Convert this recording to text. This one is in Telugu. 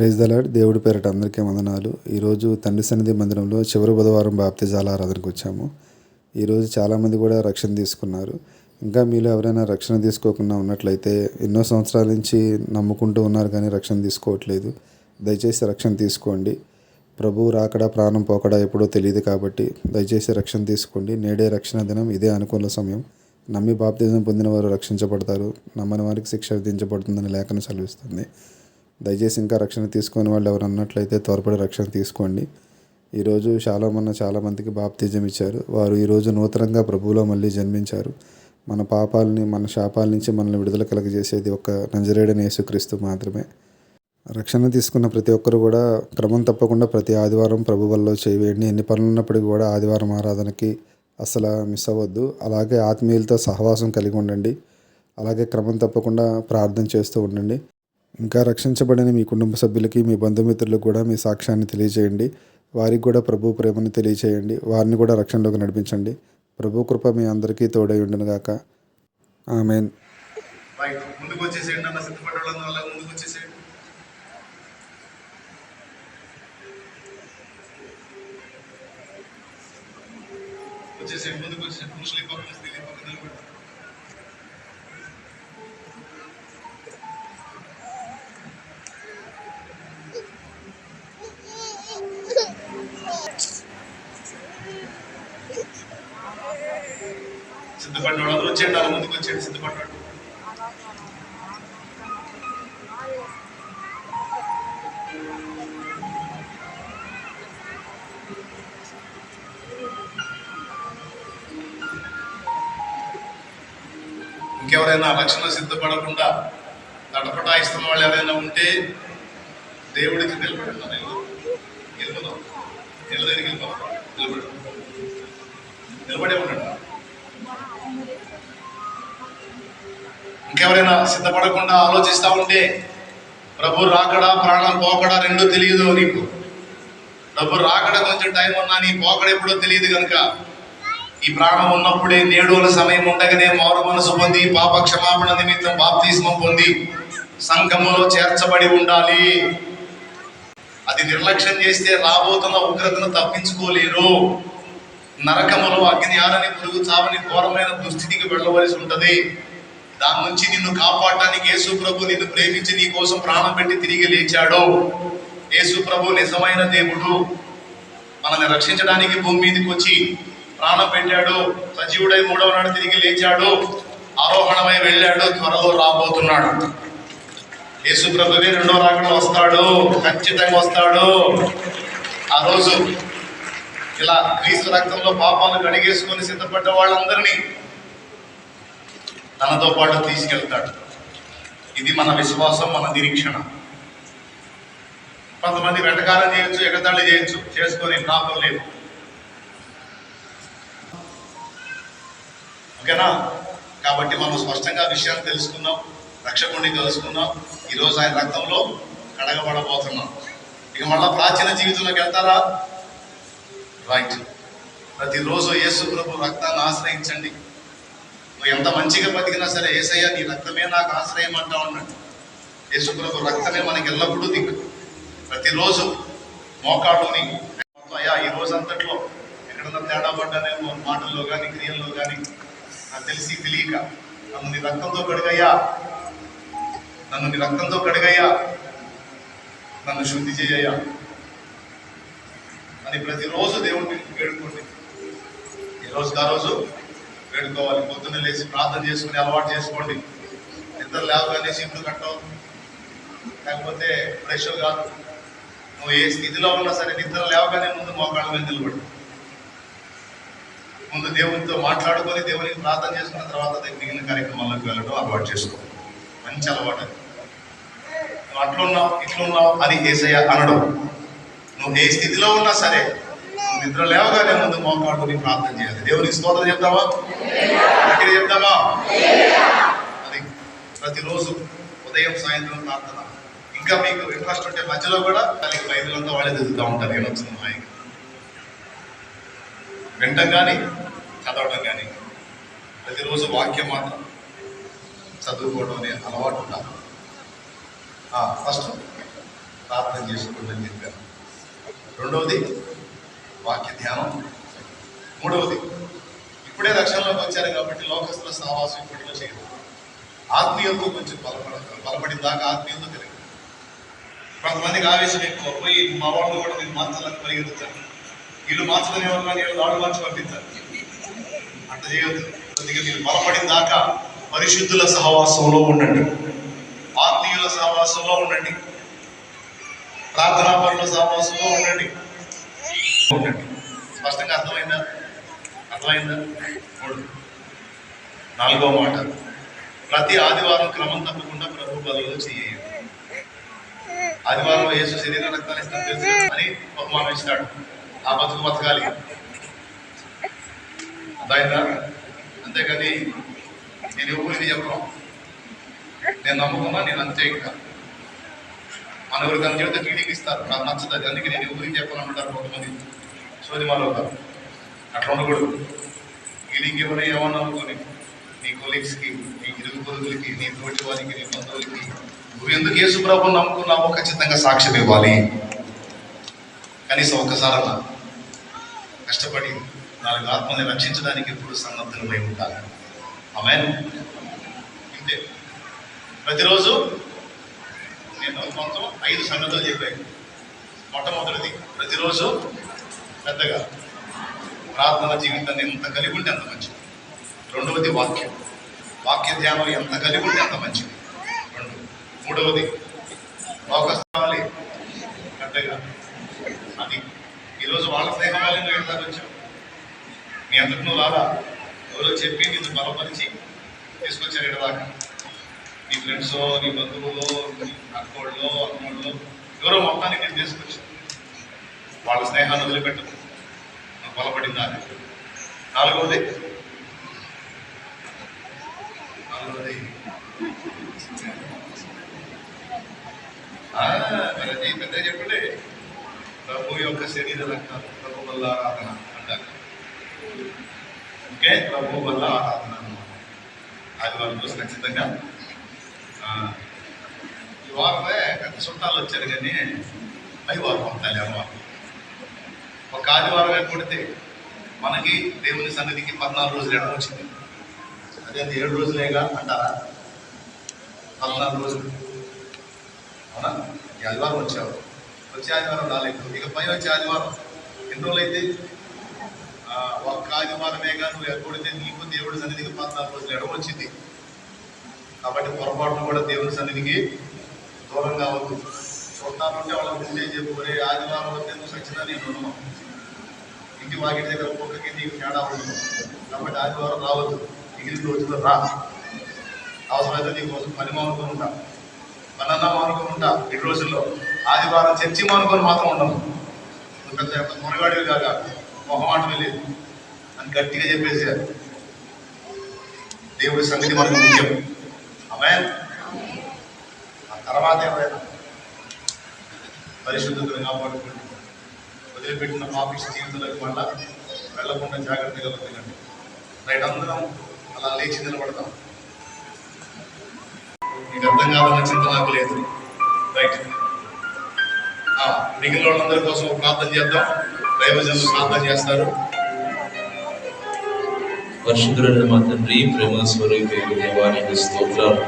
ప్రైజ్ దలాడ్ దేవుడి పేరట అందరికీ వందనాలు. ఈరోజు తండ్రి సన్నిధి మందిరంలో చివరి బుధవారం బాప్తిజాల ఆరాధనకు వచ్చాము. ఈరోజు చాలామంది కూడా రక్షణ తీసుకున్నారు. ఇంకా మీలో ఎవరైనా రక్షణ తీసుకోకుండా ఉన్నట్లయితే ఎన్నో సంవత్సరాల నుంచి నమ్ముకుంటూ ఉన్నారు కానీ రక్షణ తీసుకోవట్లేదు. దయచేసి రక్షణ తీసుకోండి. ప్రభువు రాకడా ప్రాణం పోకడా ఎప్పుడో తెలియదు కాబట్టి దయచేసి రక్షణ తీసుకోండి. నేడే రక్షణ దినం ఇదే అనుకూల సమయం. నమ్మి బాప్తిజం పొందిన వారు రక్షించబడతారు. నమ్మని వారికి శిక్ష విధించబడుతుందని లేఖను సెలవిస్తుంది. దయచేసి ఇంకా రక్షణ తీసుకొని వాళ్ళు ఎవరు అన్నట్లయితే త్వరపడి రక్షణ తీసుకోండి. ఈరోజు చాలా చాలామందికి బాప్తిజం ఇచ్చారు. వారు ఈరోజు నూతనంగా ప్రభువులో మళ్ళీ జన్మించారు. మన పాపాలని మన శాపాల నుంచి మనల్ని విడుదల కలగజేసేది ఒక నజరేడని యేసుక్రీస్తు మాత్రమే. రక్షణ తీసుకున్న ప్రతి ఒక్కరు కూడా క్రమం తప్పకుండా ప్రతి ఆదివారం ప్రభు వల్ల చేయవేయండి. ఎన్ని పనులు ఉన్నప్పటికీ కూడా ఆదివారం ఆరాధనకి అసలు మిస్ అవ్వద్దు. అలాగే ఆత్మీయులతో సహవాసం కలిగి ఉండండి. అలాగే క్రమం తప్పకుండా ప్రార్థన చేస్తూ ఉండండి. ఇంకా రక్షించబడిన మీ కుటుంబ సభ్యులకి మీ బంధుమిత్రులకు కూడా మీ సాక్ష్యాన్ని తెలియజేయండి వారికి కూడా ప్రభు ప్రేమను తెలియజేయండి వారిని కూడా రక్షణలోకి నడిపించండి. ప్రభు కృప మీ అందరికీ తోడై ఉండను గాక. ఆమెన్. ముందుకు వచ్చేసేయండి అన్న సిద్ధపడ్డ వాళ్ళందరూ ముందుకు వచ్చేసేయండి. వచ్చేసేయండి ముందుకు వచ్చేసేయండి. పురుషులు పక్కన స్త్రీలు ఈ పక్కన నిలబడి సిద్ధపడ్డ వాళ్ళందరూ వచ్చేయండి అలా ముందుకు వచ్చేయండి సిద్ధపడ్డాడు ఇంకెవరైనా రక్షణ సిద్ధపడకుండా తటపటాయిస్తున్న వాళ్ళు ఎవరైనా ఉంటే దేవుడికి నిలబడి నిలబదాం నిలదరికి నిలబడి నిలబడే ఉండండి. ఇంకెవరైనా సిద్ధపడకుండా ఆలోచిస్తూ ఉంటే ప్రభు రాకడా ప్రాణం పోకడా రెండూ తెలియదు నీకు. ప్రభు రాకడ కొంచెం టైం ఉన్నా నీ పోకడ ఎప్పుడో తెలియదు కనుక ఈ ప్రాణం ఉన్నప్పుడే నేడుల సమయం ఉండగానే మారు మనసు పొంది పాప క్షమాపణ నిమిత్తం బాప్తిస్మం పొంది సంఘములో చేర్చబడి ఉండాలి. అది నిర్లక్ష్యం చేస్తే రాబోతున్న ఉగ్రతను తప్పించుకోలేరు. నరకములో అగ్ని ఆరని పురుగు చావని ఘోరమైన దుస్థితికి వెళ్ళవలసి ఉంటది. దాని నుంచి నిన్ను కాపాడటానికి యేసు ప్రభు నిన్ను ప్రేమించి నీ కోసం ప్రాణం పెట్టి తిరిగి లేచాడు. యేసు ప్రభు నిజమైన దేవుడు. మనల్ని రక్షించడానికి భూమి మీదకి వచ్చి ప్రాణం పెట్టాడు. సజీవుడై మూడవ నాడు తిరిగి లేచాడు. ఆరోహణమై వెళ్ళాడు. త్వరలో రాబోతున్నాడు. యేసు ప్రభువే రెండో రాకడ వస్తాడు. ఖచ్చితంగా వస్తాడు. ఆ రోజు ఇలా క్రీస్తు రక్తంలో పాపాలు కడిగేసుకొని సిద్ధపడ్డ వాళ్ళందరినీ తనతో పాటు తీసుకెళ్తాడు. ఇది మన విశ్వాసం మన నిరీక్షణ. కొంతమంది వెంటకాలం చేయొచ్చు ఎగతాళి చేయొచ్చు చేసుకొని ప్రాబ్లం లేదు. ఓకేనా? కాబట్టి మనం స్పష్టంగా విషయాన్ని తెలుసుకున్నాం రక్షకుడిని తెలుసుకున్నాం ఈరోజు ఆయన రక్తంలో కడగబడబోతున్నాం. ఇక మళ్ళా ప్రాచీన జీవితంలోకి వెళ్తారా? రైట్ ప్రతిరోజు యేసు ప్రభు రక్తాన్ని ఆశ్రయించండి. నువ్వు ఎంత మంచిగా బతికినా సరే ఏసయ్య నీ రక్తమే నాకు ఆశ్రయం అంటా ఉన్నాడు. యేసుప్రభు రక్తమే మనకి ఎల్లప్పుడూ దిక్కు. ప్రతిరోజు మోకాడుని అయ్యా ఈ రోజు అంతట్లో ఎక్కడన్నా తేడా పడ్డానేమో మాటల్లో కానీ క్రియల్లో కానీ నాకు తెలిసి తెలియక నన్ను నీ రక్తంతో కడిగయ్యా. నన్ను నీ రక్తంతో కడిగయ్యా. నన్ను శుద్ధి చేయయ్యా. అని ప్రతిరోజు దేవుడిని వేడుకోండి. ఈ రోజు ఆ రోజు వేడుకోవాలి పొద్దున్న లేచి ప్రార్థన చేసుకుని అలవాటు చేసుకోండి. నిద్ర లేవగానే సీట్లు కట్టవు లేకపోతే ఫ్రెష్ కాదు. నువ్వు ఏ స్థితిలో ఉన్నా సరే నిద్ర లేవగానే ముందు మోకాళ్ళ మీద నిలబడు. ముందు దేవునితో మాట్లాడుకొని దేవునికి ప్రార్థన చేసుకున్న తర్వాత మిగిలిన కార్యక్రమాలకు వెళ్ళడం అలవాటు చేసుకో. మంచి అలవాటు అది. నువ్వు అట్లున్నావు ఇట్లున్నావు అని ఏసయ్య అనడం. నువ్వు ఏ స్థితిలో ఉన్నా సరే నిద్ర లేవగానే ముందు మోకాడుకొని ప్రార్థన చేయాలి. దేవునికి స్తోత్రం చెప్తావా? గట్టిగా చెప్తావా? అది ప్రతిరోజు ఉదయం సాయంత్రం ప్రార్థన. ఇంకా మీకు ఇంట్రెస్ట్ ఉంటే మధ్యలో కూడా దానికి బైబిల్ అంతా వాళ్ళే చదువుతూ ఉంటారు. నేను వచ్చిన హాయిగా వినటం కానీ చదవడం కానీ ప్రతిరోజు వాక్యం మాత్రం చదువుకోవడం అనే అలవాటు ఉండాలి. ఫస్ట్ ప్రార్థన చేసుకోండి చెప్పాను రెండవది వాక్య ధ్యానం మూడవది. ఇప్పుడే రక్షణలోకి వచ్చారు కాబట్టి లోకస్తుల సహవాసం ఇప్పటిలో చేయదు ఆత్మీయంతో కొంచెం బలపడ బలపడిన దాకా ఆత్మీయంతో కలిగి కొంతమందికి ఆవేశం ఎక్కువ. పోయి మా వాళ్ళు కూడా మీరు మార్చాలని పరిగెత్తుతారు. వీళ్ళు మార్చదని ఎవరు కానీ వీళ్ళు దాడు మార్చి పంపిస్తారు. అంత చేయొద్దు. కొద్దిగా మీరు బలపడిన దాకా పరిశుద్ధుల సహవాసంలో ఉండండి. ఆత్మీయుల సహవాసంలో ఉండండి. ప్రార్థనా పనుల సహవాసంలో ఉండండి. స్పష్టంగా అర్థమైందా? అర్థమైందా? మూడు నాలుగో మాట. ప్రతి ఆదివారం క్రమం తప్పకుండా ప్రభు బదులు చేయాలి ఆదివారం యేసు శరీర రక్తాలు ఇస్తాను తెలుసు అని బహుమానం ఇస్తాడు. ఆ బతుకు బతకాలి. అర్థమైందా? అంతేకాని నేను ఎవరికి చెప్పను నేను నమ్ముకున్నా నేను అంతే ఇంకా. మన ఎవరికి దాని చెబితే ఫీలింగ్ ఇస్తారు. నాకు నచ్చుతుంది అందుకే నేను ఎవరికి చెప్పాలనుకుంటారు అంటారు కొంతమంది. సోది మాలో అట్లా ఉండకూడదు. ఫీలింగ్ ఎవరు ఏమన్నా అనుకోని నీ కొలీగ్స్కి నీ ఇరుగు పొరుగులకి నీ తోటి వారికి నీ బంధువులకి. నువ్వు ఎందుకు యేసు నమ్ముకున్నావో ఖచ్చితంగా సాక్ష్యం ఇవ్వాలి. కనీసం ఒక్కసారన్నా కష్టపడి నాలుగు ఆత్మల్ని రక్షించడానికి ఎప్పుడు సన్నద్ధులమై ఉండాలి. ఆమె ఇంతే. ప్రతిరోజు నేను మొత్తం ఐదు సంగతులు చెప్పాను. మొట్టమొదటిది ప్రతిరోజు పెద్దగా ప్రార్థన జీవితాన్ని ఎంత కలిగి ఉంటే అంత మంచిది. రెండవది వాక్యం. వాక్య ధ్యానం ఎంత కలిగి ఉంటే అంత మంచిది. రెండు. మూడవది లోకస్థాలి పెద్దగా. అది. ఈరోజు వాళ్ళ స్నేహం నువ్వు ఎంత వచ్చావు? నీ అంతకు నువ్వు రాదా ఎవరో చెప్పి నిన్ను బలపరిచి తీసుకొచ్చారు ఇడదాకా నీ ఫ్రెండ్స్ నీ బంధువులు నీ అక్కోళ్ళు అమ్మోళ్ళు ఎవరో మొత్తానికి నేను తీసుకొచ్చాను. వాళ్ళ స్నేహాన్ని వదిలిపెట్టదు నాకు బలపడిందా నాలుగవది నాలుగవది మరి పెద్ద చెప్పండి. ప్రభు యొక్క శరీర రక్తాలు ప్రభు వల్ల ఆరాధన అంటారు. ఓకే? ప్రభు వల్ల ఆరాధన. ఆదివారం రోజు ఖచ్చితంగా ఈ వారమే పెద్ద చుట్టాలు వచ్చారు కానీ పై వారం ఉంటాలి ఒక ఆదివారమే కొడితే మనకి దేవుని సన్నిధికి పద్నాలుగు రోజులు ఎడ వచ్చింది. అదే అది ఏడు రోజులేగా అంటారా? పద్నాలుగు రోజులు. అవునా? ఈ ఆదివారం వచ్చావు. వచ్చే ఆదివారం రాలేదు. ఇక పై వచ్చే ఆదివారం ఎన్ని రోజులు అయితే ఒక్క ఆదివారమేగా నువ్వు ఎక్కడితే నీకు దేవుడి సన్నిధికి పద్నాలుగు రోజులు ఎడం వచ్చింది. కాబట్టి పొరపాట్లు కూడా దేవుని సన్నిధికి దూరంగా అవ్వద్దు చూడటాను ఉంటే వాళ్ళకి ముందే చెప్పు ఒరే ఆదివారం వస్తే నువ్వు సచ్చినా నేను ఉండను. ఇంటి వాకిటి దగ్గర కుక్కకి నీకు తేడా ఉండదు. కాబట్టి ఆదివారం రావద్దు. మిగిలిన రోజులు రా. అవసరమైతే నీకోసం పని మానుకొని ఉంటా. పనన్నా మానుకొని ఉంటా. ఈ రోజుల్లో? ఆదివారం చర్చి మానుకొని మాత్రం ఉండము నువ్వు పెద్ద మునగాడివి కాక మొహమాటమే లేదు. అని గట్టిగా చెప్పేసారు దేవుడి సంగతి మనకు ముఖ్యం. ఆ తర్వాత ఏమైనా పరిశుద్ధతను కాపాడుకోండి. వదిలిపెట్టిన పాపిష్ట జీవితంలోకి మళ్ళా వెళ్ళకుండా జాగ్రత్తగా వదిలండి రైట్ అందరం అలా లేచి నిలబడతాం మీకు అర్థం కావాలన్న చింత నాకు లేదు. రైట్. మిగిలిన వాళ్ళందరి కోసం ప్రార్థన చేద్దాం. దైవజనులు ప్రార్థన చేస్తారు. పరిశుద్ధుడైన మా తండ్రి ప్రేమ స్వరూపి దేవానికి స్తోత్రాలు